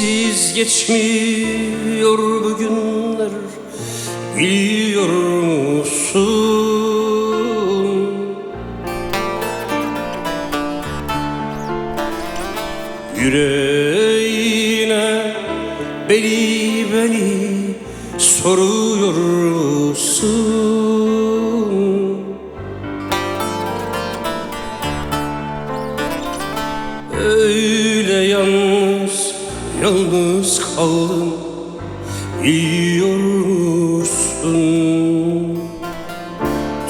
Sensiz geçmiyor bu günler Biliyor musun? Yüreğine beni beni soruyor musun? Yalnız, kaldım Biliyor musun?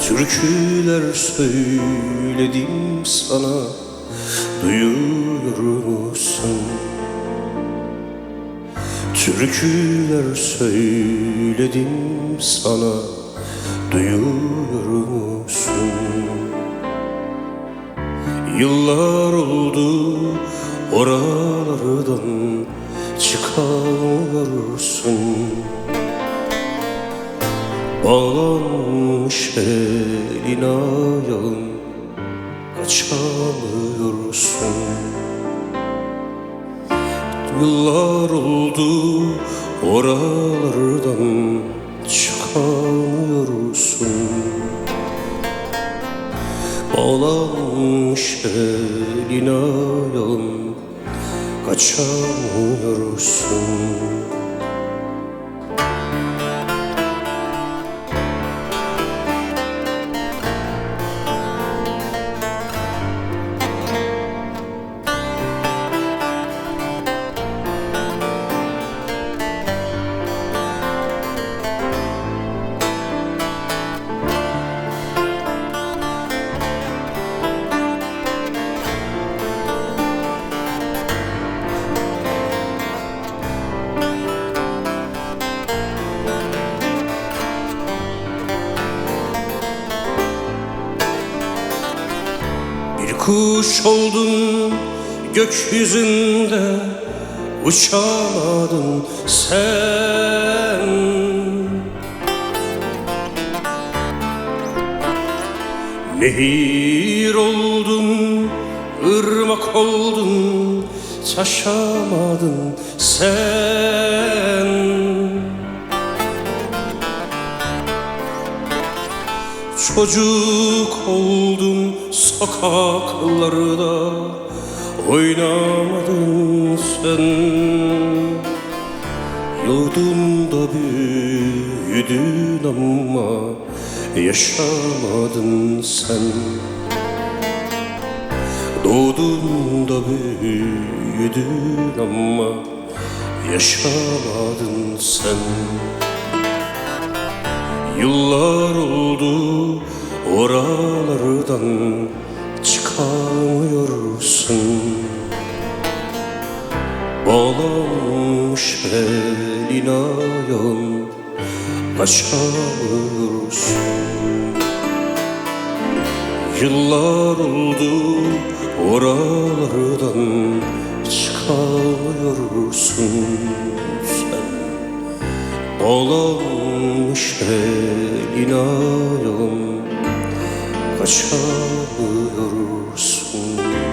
Türküler söyledim sana Duyuyor musun? Türküler söyledim sana Duyuyor musun? Yıllar oldu oralardan çıkamıyorsun Bağlanmış elin ayağın kaçamıyorsun Yıllar oldu oralardan çıkamıyorsun. Bağlanmış elin ayağın kaçamıyorsun kuş oldun gökyüzünde uçamadın sen. Nehir oldun, ırmak oldun, taşamadın sen Çocuk oldun sokaklarda. Oynamadın sen. Yurdunda büyüdün ama Yaşamadın sen. Doğdun büyüdün ama Yaşamadın sen Yıllar oldu oralardan çıkamıyorsun. Bağlanmış elin ayağın kaçamıyorsun. Yıllar oldu oralardan çıkamıyorsun. Sen Dolanmış elin ayağım Kaçamıyorsun.